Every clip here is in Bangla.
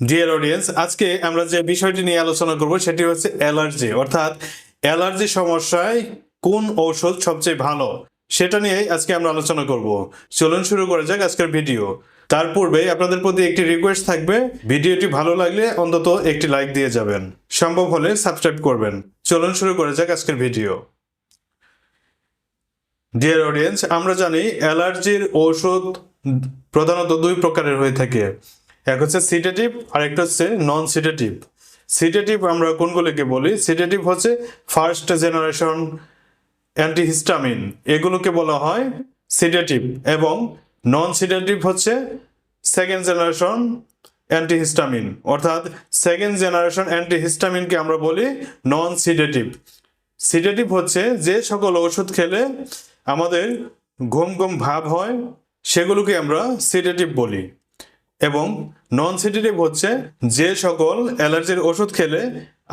ডিয়ার অডিয়েন্স আজকে আমরা যে বিষয়টি নিয়ে আলোচনা করব সেটি হচ্ছে অ্যালার্জি। অর্থাৎ অ্যালার্জি সমস্যায় কোন ঔষধ সবচেয়ে ভালো সেটা নিয়েই আজকে আমরা আলোচনা করব। চলুন শুরু করা যাক আজকের ভিডিও। তার পূর্বে আপনাদের প্রতি একটি রিকোয়েস্ট থাকবে, ভিডিওটি ভালো লাগলে অন্তত একটি লাইক দিয়ে যাবেন। সম্ভব হলে সাবস্ক্রাইব করবেন। চলুন শুরু করা যাক আজকের ভিডিও। ডিয়ার অডিয়েন্স আমরা জানি অ্যালার্জির ঔষধ প্রধানত দুই প্রকারের হয়ে থাকে। এক হচ্ছে সিটেটিভ আর একটা হচ্ছে নন সিটেটিভ সিটেটিভ আমরা কোনগুলিকে বলি? সিটেটিভ হচ্ছে ফার্স্ট জেনারেশন অ্যান্টিহিস্টামিন এগুলোকে বলা হয় সিডেটিভ এবং নন সিডেটিভ হচ্ছে সেকেন্ড জেনারেশন অ্যান্টিহিস্টামিন অর্থাৎ সেকেন্ড জেনারেশন অ্যান্টিহিস্টামিনকে আমরা বলি নন সিডেটিভ সিডেটিভ হচ্ছে যে সকল ওষুধ খেলে আমাদের ঘুম ঘুম ভাব হয়, সেগুলোকে আমরা সিডেটিভ বলি। এবং নন সিডেটিভ হচ্ছে যে সকল অ্যালার্জির ওষুধ খেলে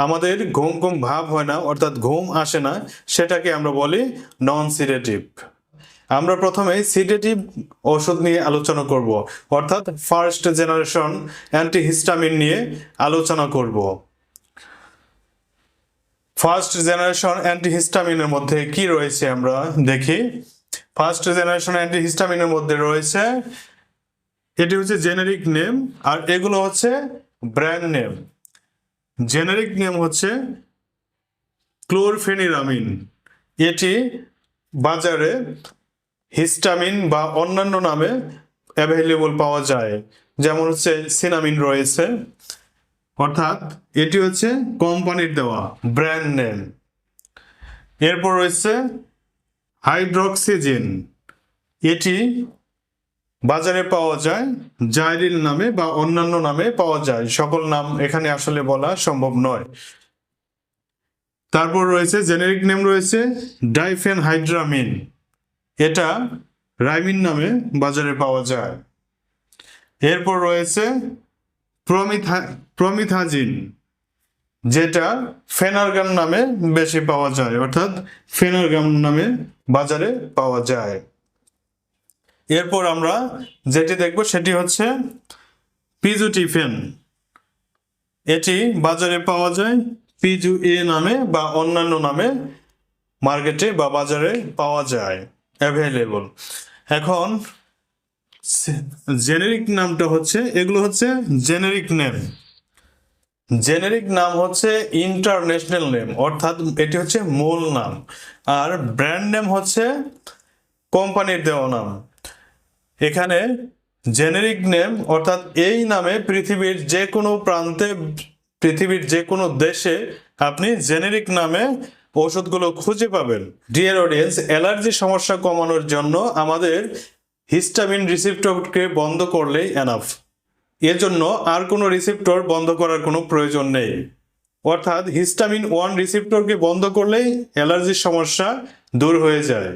আমাদের ঘুম ঘুম ভাব হয় না, অর্থাৎ ঘুম আসে না, সেটাকে আমরা বলি নন সিডেটিভ আমরা প্রথমে সিডেটিভ ওষুধ নিয়ে আলোচনা করব, অর্থাৎ ফার্স্ট জেনারেশন অ্যান্টিহিস্টামিন নিয়ে আলোচনা করব। ফার্স্ট জেনারেশন অ্যান্টিহিস্টামিনের মধ্যে কি রয়েছে আমরা দেখি। ফার্স্ট জেনারেশন অ্যান্টিহিস্টামিনের মধ্যে রয়েছে এটি হচ্ছে জেনেরিক নেম আর এগুলো হচ্ছে ব্র্যান্ড নেম জেনেরিক নেম হচ্ছে ক্লোরফেনিরামিন এটি বাজারে হিস্টামিন বা অন্যান্য নামে অ্যাভেলেবল পাওয়া যায়, যেমন হচ্ছে সিনামিন রয়েছে। অর্থাৎ এটি হচ্ছে কোম্পানির দেওয়া ব্র্যান্ড নেম এরপর রয়েছে হাইড্রক্সিজিন এটি বাজারে পাওয়া যায় জাইরিল নামে বা অন্যান্য নামে পাওয়া যায়। সকল নাম এখানে আসলে বলা সম্ভব নয়। তারপর রয়েছে জেনেরিক নেম রয়েছে ডাইফেন হাইড্রামিন এটা রাইমিন নামে বাজারে পাওয়া যায়। এরপর রয়েছে প্রমিথা প্রমিথাজিন, যেটা ফেনারগাম নামে বেশি পাওয়া যায়, অর্থাৎ ফেনারগাম নামে বাজারে পাওয়া যায়। এরপর আমরা যেটি দেখব সেটি হচ্ছে পিজুটিফেন। এটি বাজারে পাওয়া যায় পিজু এ নামে বা অন্যান্য নামে মার্কেটে বা বাজারে পাওয়া যায় অ্যাভেলেবল এখন জেনেরিক নামটা হচ্ছে, এগুলো হচ্ছে জেনেরিক নেম জেনেরিক নাম হচ্ছে ইন্টারন্যাশনাল নেম অর্থাৎ এটি হচ্ছে মূল নাম। আর ব্র্যান্ড নেম হচ্ছে কোম্পানির দেওয়া নাম। এখানে জেনেরিক নেম অর্থাৎ এই নামে পৃথিবীর যে কোনো প্রান্তে, পৃথিবীর যে কোনো দেশে আপনি জেনেরিক নামে ওষুধগুলো খুঁজে পাবেন। ডিয়ার অডিয়েন্স অ্যালার্জি সমস্যা কমানোর জন্য আমাদের হিস্টামিন রিসিপ্টরকে বন্ধ করলেই এনাফ এর জন্য আর কোনো রিসিপ্টর বন্ধ করার কোনো প্রয়োজন নেই। অর্থাৎ হিস্টামিন ওয়ান রিসিপ্টরকে বন্ধ করলেই অ্যালার্জির সমস্যা দূর হয়ে যায়।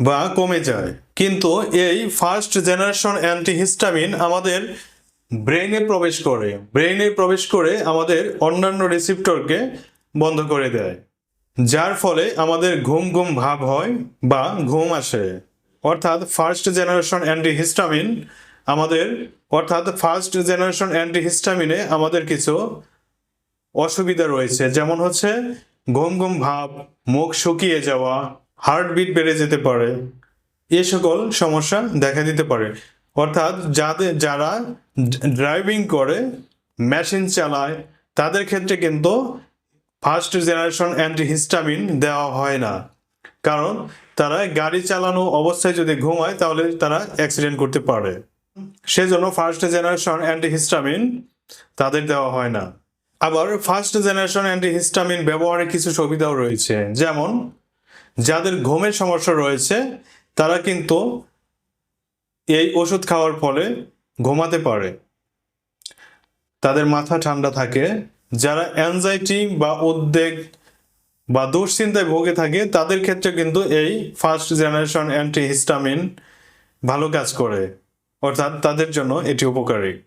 বা কমে যায়। কিন্তু এই ফার্স্ট জেনারেশন অ্যান্টিহিস্টামিন আমাদের ব্রেইনে প্রবেশ করে। ব্রেইনে প্রবেশ করে আমাদের অন্যান্য রিসিপ্টরকে বন্ধ করে দেয়। যার ফলে আমাদের ঘুম ঘুম ভাব হয় বা ঘুম আসে। অর্থাৎ ফার্স্ট জেনারেশন অ্যান্টিহিস্টামিন আমাদের, অর্থাৎ ফার্স্ট জেনারেশন অ্যান্টিহিস্টামিনে আমাদের কিছু অসুবিধা রয়েছে। যেমন হচ্ছে ঘুম ঘুম ভাব, মুখ শুকিয়ে যাওয়া হার্টবিট বেড়ে যেতে পারে। এ সকল সমস্যা দেখা দিতে পারে। অর্থাৎ যাদের, যারা ড্রাইভিং করে, মেশিন চালায়, তাদের ক্ষেত্রে কিন্তু ফার্স্ট জেনারেশন অ্যান্টিহিস্টামিন দেওয়া হয় না। কারণ তারা গাড়ি চালানো অবস্থায় যদি ঘুমায়, তাহলে তারা অ্যাক্সিডেন্ট করতে পারে। সেজন্য ফার্স্ট জেনারেশন অ্যান্টিহিস্টামিন তাদের দেওয়া হয় না। আবার ফার্স্ট জেনারেশন অ্যান্টিহিস্টামিন ব্যবহারের কিছু সুবিধাও রয়েছে। যেমন যাদের ঘুমের সমস্যা রয়েছে, তারা কিন্তু এই ওষুধ খাওয়ার ফলে ঘুমাতে পারে। তাদের মাথা ঠান্ডা থাকে। যারা অ্যাংজাইটি বা উদ্বেগ বা দুশ্চিন্তায় ভোগে থাকে, তাদের ক্ষেত্রে কিন্তু এই ফার্স্ট জেনারেশন অ্যান্টিহিস্টামিন ভালো কাজ করে। অর্থাৎ তাদের জন্য এটি উপকারী।